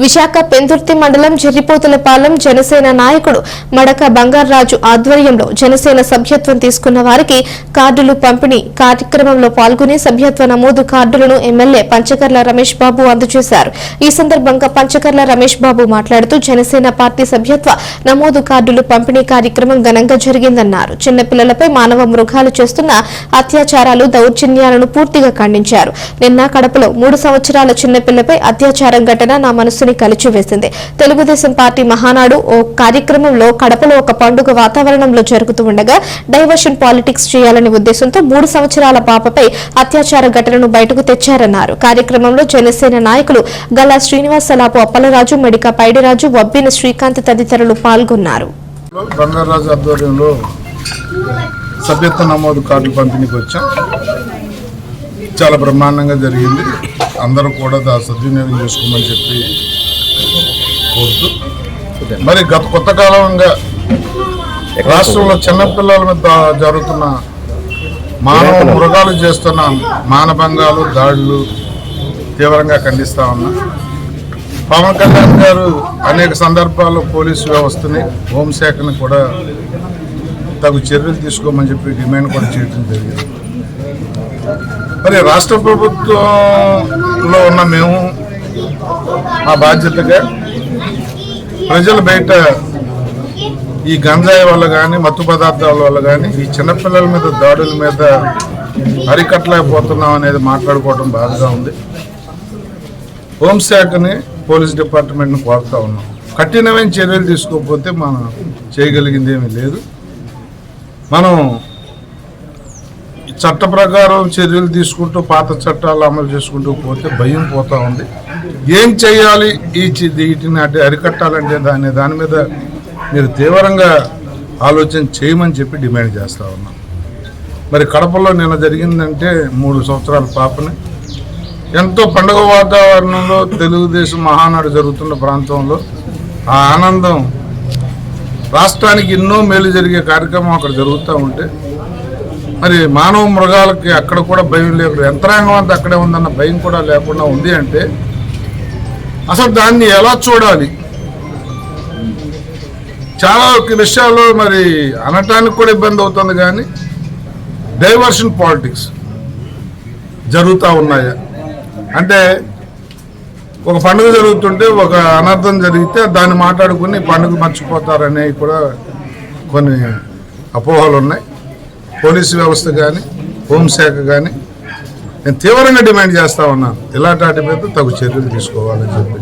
విశాఖ పెందుర్తి మండలం జర్రిపోతులపాలెం జనసేన నాయకుడు మడక బంగారాజు ఆధ్వర్యంలో జనసేన సభ్యత్వం తీసుకున్న వారికి కార్డులు పంపిణీ కార్యక్రమంలో పాల్గొని సభ్యత్వ నమోదు కార్డులను ఎమ్మెల్యే పంచకర్ల రమేష్ బాబు అందజేశారు. ఈ సందర్భంగా పంచకర్ల రమేష్ బాబు మాట్లాడుతూ జనసేన పార్టీ సభ్యత్వ నమోదు కార్డులు పంపిణీ కార్యక్రమం ఘనంగా జరిగిందన్నారు. చిన్నపిల్లలపై మానవ మృగాలు చేస్తున్న అత్యాచారాలు దౌర్జన్యాలను పూర్తిగా ఖండించారు. నిన్న కడపలో మూడు సంవత్సరాల చిన్నపిల్లపై అత్యాచారం ఘటన నా మనసు మనసుని కలిచివేసింది. తెలుగుదేశం పార్టీ మహానాడు ఓ కార్యక్రమంలో కడపలో ఒక పండుగ వాతావరణంలో జరుగుతూ ఉండగా డైవర్షన్ పాలిటిక్స్ చేయాలనే ఉద్దేశంతో మూడు సంవత్సరాల పాపపై అత్యాచార ఘటనను బయటకు తెచ్చారన్నారు. కార్యక్రమంలో జనసేన నాయకులు గల్లా శ్రీనివాసలాపు అప్పలరాజు మెడిక పైడిరాజు వబ్బిన శ్రీకాంత్ తదితరులు పాల్గొన్నారు. బంగారాజు ఆధ్వర్యంలో సభ్యత్వ నమోదు కార్డులు పంపిణీకి వచ్చాం. చాలా బ్రహ్మాండంగా జరిగింది. అందరూ కూడా సద్వినియోగం చేసుకోమని చెప్పి కోరుతూ మరి గత కొత్త కాలంగా రాష్ట్రంలో చిన్నపిల్లల మీద జరుగుతున్న మానవ మృగాలు చేస్తున్న మానభంగాలు దాడులు తీవ్రంగా ఖండిస్తా ఉన్నా. పవన్ కళ్యాణ్ గారు అనేక సందర్భాల్లో పోలీసు వ్యవస్థని హోంశాఖని కూడా తగు చర్యలు తీసుకోమని చెప్పి డిమాండ్ కూడా చేయడం జరిగింది. మరి రాష్ట్ర ప్రభుత్వంలో ఉన్న మేము మా బాధ్యతగా ప్రజల బయట ఈ గంజాయి వల్ల కానీ మత్తు పదార్థాల వల్ల కానీ ఈ చిన్నపిల్లల మీద దాడుల మీద అరికట్టలేకపోతున్నాం అనేది మాట్లాడుకోవడం బాధగా ఉంది. హోంశాఖని పోలీస్ డిపార్ట్మెంట్ని కోరుతా ఉన్నాం. కఠినమైన చర్యలు తీసుకోకపోతే మనం చేయగలిగింది ఏమీ లేదు. మనం చట్ట ప్రకారం చర్యలు తీసుకుంటూ పాత చట్టాలు అమలు చేసుకుంటూ పోతే భయం పోతూ ఉంది. ఏం చేయాలి? ఈ వీటిని అంటే అరికట్టాలంటే దాని దాని మీద మీరు తీవ్రంగా ఆలోచన చేయమని చెప్పి డిమాండ్ చేస్తా ఉన్నాం. మరి కడపలో నిన్న జరిగిందంటే మూడు సంవత్సరాల పాపని. ఎంతో పండుగ వాతావరణంలో తెలుగుదేశం మహానాడు జరుగుతున్న ప్రాంతంలో ఆ ఆనందం రాష్ట్రానికి ఎన్నో మేలు జరిగే కార్యక్రమం అక్కడ జరుగుతూ ఉంటే మరి మానవ మృగాలకి అక్కడ కూడా భయం లేకుండా యంత్రాంగం అంతా అక్కడే ఉందన్న భయం కూడా లేకుండా ఉంది అంటే అసలు దాన్ని ఎలా చూడాలి? చాలా విషయాల్లో మరి అనటానికి కూడా ఇబ్బంది అవుతుంది కానీ డైవర్షన్ పాలిటిక్స్ జరుగుతూ ఉన్నాయా? అంటే ఒక పండుగ జరుగుతుంటే ఒక అనర్థం జరిగితే దాన్ని మాట్లాడుకుని పండుగ మర్చిపోతారనేవి కూడా కొన్ని అపోహలు ఉన్నాయి. పోలీసు వ్యవస్థ కానీ హోంశాఖ కానీ నేను తీవ్రంగా డిమాండ్ చేస్తా ఉన్నాను. ఇలాంటి వాటి మీద తగు చర్యలు తీసుకోవాలని చెప్పి.